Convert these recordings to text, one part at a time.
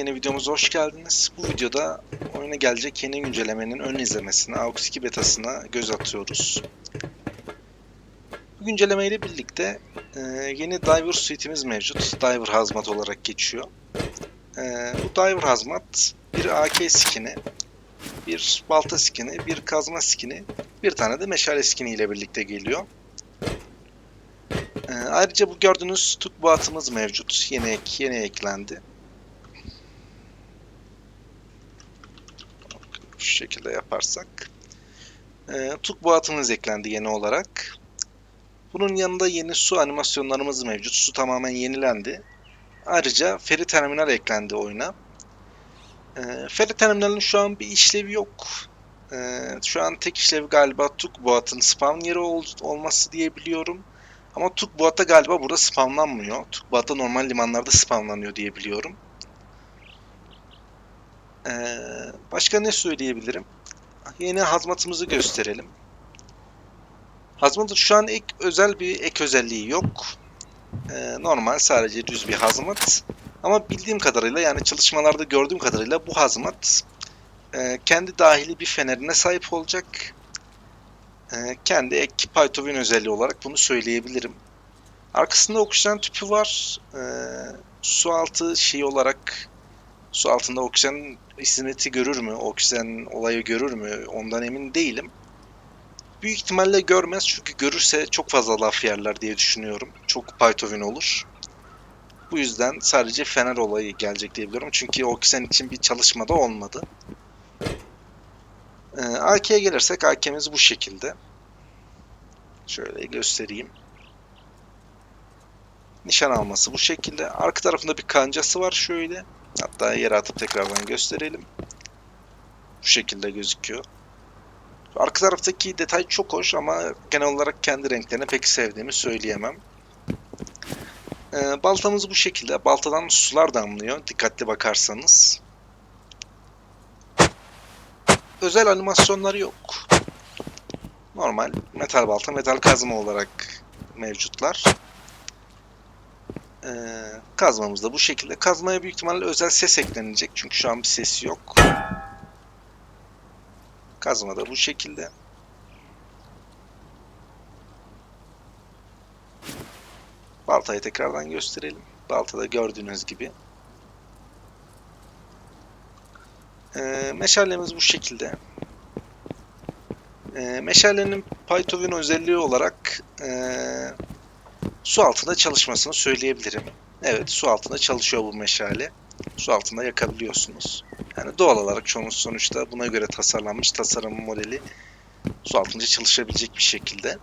yeni videomuza hoş geldiniz. Bu videoda oyuna gelecek yeni güncellemenin ön izlemesine, AUX 2 betasına göz atıyoruz. Bu güncelleme ile birlikte e, yeni Diver Suite'imiz mevcut. Diver Hazmat olarak geçiyor. E, bu Diver Hazmat bir AK skini, bir balta skini, bir kazma skini, bir tane de meşale skini ile birlikte geliyor. E, ayrıca bu gördüğünüz tukbuatımız mevcut. Yeni yeni eklendi. Şu şekilde yaparsak. E, tukbuatımız eklendi yeni olarak. Bunun yanında yeni su animasyonlarımız mevcut. Su tamamen yenilendi. Ayrıca feri terminal eklendi oyuna. E, feri terminalinin şu an bir işlevi yok. E, şu an tek işlevi galiba tukbuatın spawn yeri ol, olması diye biliyorum. Ama tukbuatta galiba burada spawnlanmıyor. Tukbuatta normal limanlarda spawnlanıyor diye biliyorum. Ee, başka ne söyleyebilirim? Yeni hazmatımızı gösterelim. Hazmatın şu an ek, özel bir ek özelliği yok. Ee, normal sadece düz bir hazmat. Ama bildiğim kadarıyla yani çalışmalarda gördüğüm kadarıyla bu hazmat e, kendi dahili bir fenerine sahip olacak. E, kendi ek Python özelliği olarak bunu söyleyebilirim. Arkasında oksijen tüpü var. E, su altı şey olarak su altında oksijen hizmeti görür mü? Oksijen olayı görür mü? Ondan emin değilim. Büyük ihtimalle görmez çünkü görürse çok fazla laf yerler diye düşünüyorum. Çok Python olur. Bu yüzden sadece fener olayı gelecek diye biliyorum. Çünkü oksijen için bir çalışmada olmadı. Ee, AK'ye gelirsek AK'miz bu şekilde. Şöyle göstereyim. Nişan alması bu şekilde. Arka tarafında bir kancası var şöyle. Hatta yere atıp tekrardan gösterelim. Bu şekilde gözüküyor. Arka taraftaki detay çok hoş ama genel olarak kendi renklerini pek sevdiğimi söyleyemem. Ee, baltamız bu şekilde. Baltadan sular damlıyor dikkatli bakarsanız. Özel animasyonları yok. Normal metal balta, metal kazma olarak mevcutlar. Ee, kazmamız da bu şekilde. Kazmaya büyük ihtimalle özel ses eklenecek. Çünkü şu an bir sesi yok. Kazma da bu şekilde. Baltayı tekrardan gösterelim. Baltada gördüğünüz gibi. Ee, meşalemiz bu şekilde. Ee, meşalenin Python özelliği olarak ee, su altında çalışmasını söyleyebilirim. Evet su altında çalışıyor bu meşale. Su altında yakabiliyorsunuz. Yani doğal olarak çoğunuz sonuçta buna göre tasarlanmış tasarım modeli su altında çalışabilecek bir şekilde.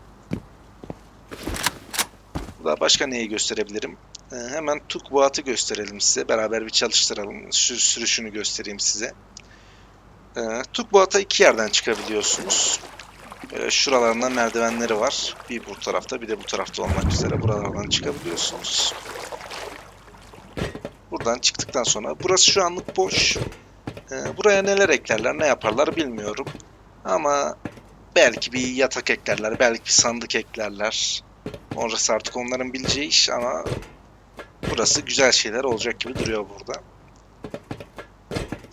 Burada başka neyi gösterebilirim? Ee, hemen tukbuatı gösterelim size. Beraber bir çalıştıralım. Sür sürüşünü göstereyim size. Ee, tukbuata iki yerden çıkabiliyorsunuz. Böyle şuralarında merdivenleri var. Bir bu tarafta bir de bu tarafta olmak üzere buralardan çıkabiliyorsunuz. Buradan çıktıktan sonra burası şu anlık boş. Ee, buraya neler eklerler ne yaparlar bilmiyorum. Ama belki bir yatak eklerler, belki bir sandık eklerler. Orası artık onların bileceği iş ama burası güzel şeyler olacak gibi duruyor burada.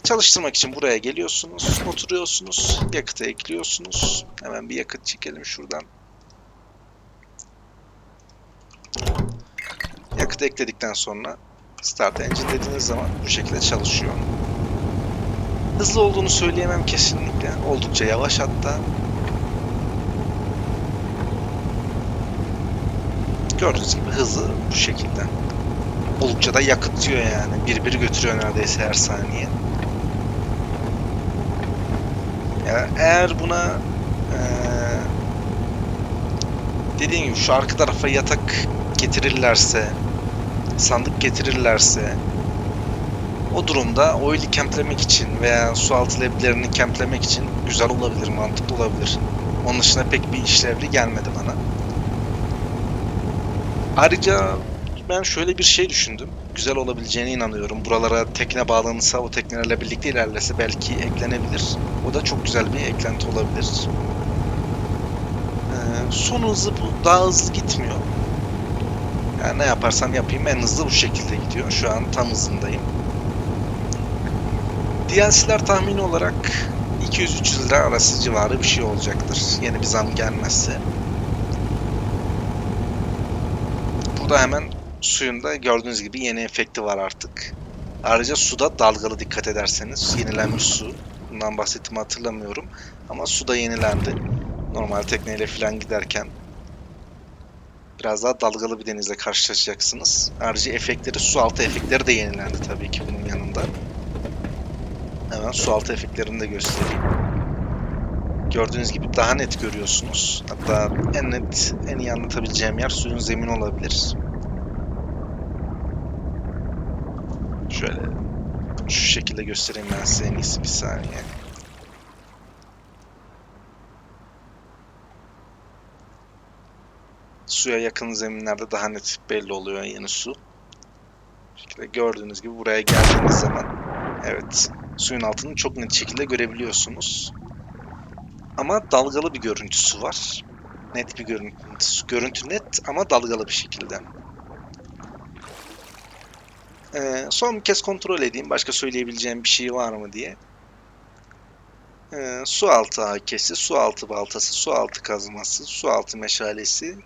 Çalıştırmak için buraya geliyorsunuz, oturuyorsunuz, yakıtı ekliyorsunuz. Hemen bir yakıt çekelim şuradan. Yakıtı ekledikten sonra Start Engine dediğiniz zaman bu şekilde çalışıyor. Hızlı olduğunu söyleyemem kesinlikle. Oldukça yavaş hatta. Gördüğünüz gibi hızı bu şekilde. Oldukça da yakıtıyor yani. Bir bir götürüyor neredeyse her saniye. Yani eğer buna ee, dediğim gibi şu arka tarafa yatak getirirlerse sandık getirirlerse o durumda oil'i kemplemek için veya su altı leblerini kemplemek için güzel olabilir, mantıklı olabilir. Onun dışında pek bir işlevli gelmedi bana. Ayrıca ben şöyle bir şey düşündüm. Güzel olabileceğine inanıyorum. Buralara tekne bağlanırsa o teknelerle birlikte ilerlese belki eklenebilir. O da çok güzel bir eklenti olabilir. Ee, son hızı bu daha hızlı gitmiyor. Yani ne yaparsam yapayım en hızlı bu şekilde gidiyor. Şu an tam hızındayım. DLC'ler tahmini olarak 200-300 lira arası civarı bir şey olacaktır. Yeni bir zam gelmezse. Burada hemen suyunda gördüğünüz gibi yeni efekti var artık. Ayrıca suda dalgalı dikkat ederseniz yenilenmiş su. Bundan bahsettiğimi hatırlamıyorum. Ama su da yenilendi. Normal tekneyle falan giderken biraz daha dalgalı bir denizle karşılaşacaksınız. Ayrıca efektleri, su altı efektleri de yenilendi tabii ki bunun yanında. Hemen su altı efektlerini de göstereyim. Gördüğünüz gibi daha net görüyorsunuz. Hatta en net, en iyi anlatabileceğim yer suyun zemini olabilir. Şöyle şu şekilde göstereyim ben size en iyisi bir saniye. Suya yakın zeminlerde daha net belli oluyor yeni su. Şekilde gördüğünüz gibi buraya geldiğiniz zaman evet suyun altını çok net şekilde görebiliyorsunuz. Ama dalgalı bir görüntüsü var. Net bir görüntü. Görüntü net ama dalgalı bir şekilde. Ee, son bir kez kontrol edeyim. Başka söyleyebileceğim bir şey var mı diye. Ee, su altı hakesi, su altı baltası, su altı kazması, su altı meşalesi,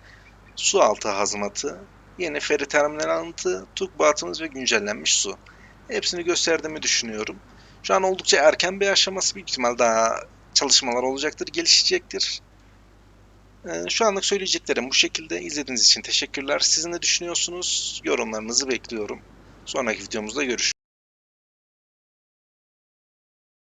su altı hazmatı, yeni feri terminal alıntı, TUG batımız ve güncellenmiş su. Hepsini gösterdiğimi düşünüyorum. Şu an oldukça erken bir aşaması büyük ihtimal daha çalışmalar olacaktır, gelişecektir. Ee, şu anlık söyleyeceklerim bu şekilde. İzlediğiniz için teşekkürler. Siz ne düşünüyorsunuz? Yorumlarınızı bekliyorum. Sonraki videomuzda görüşürüz.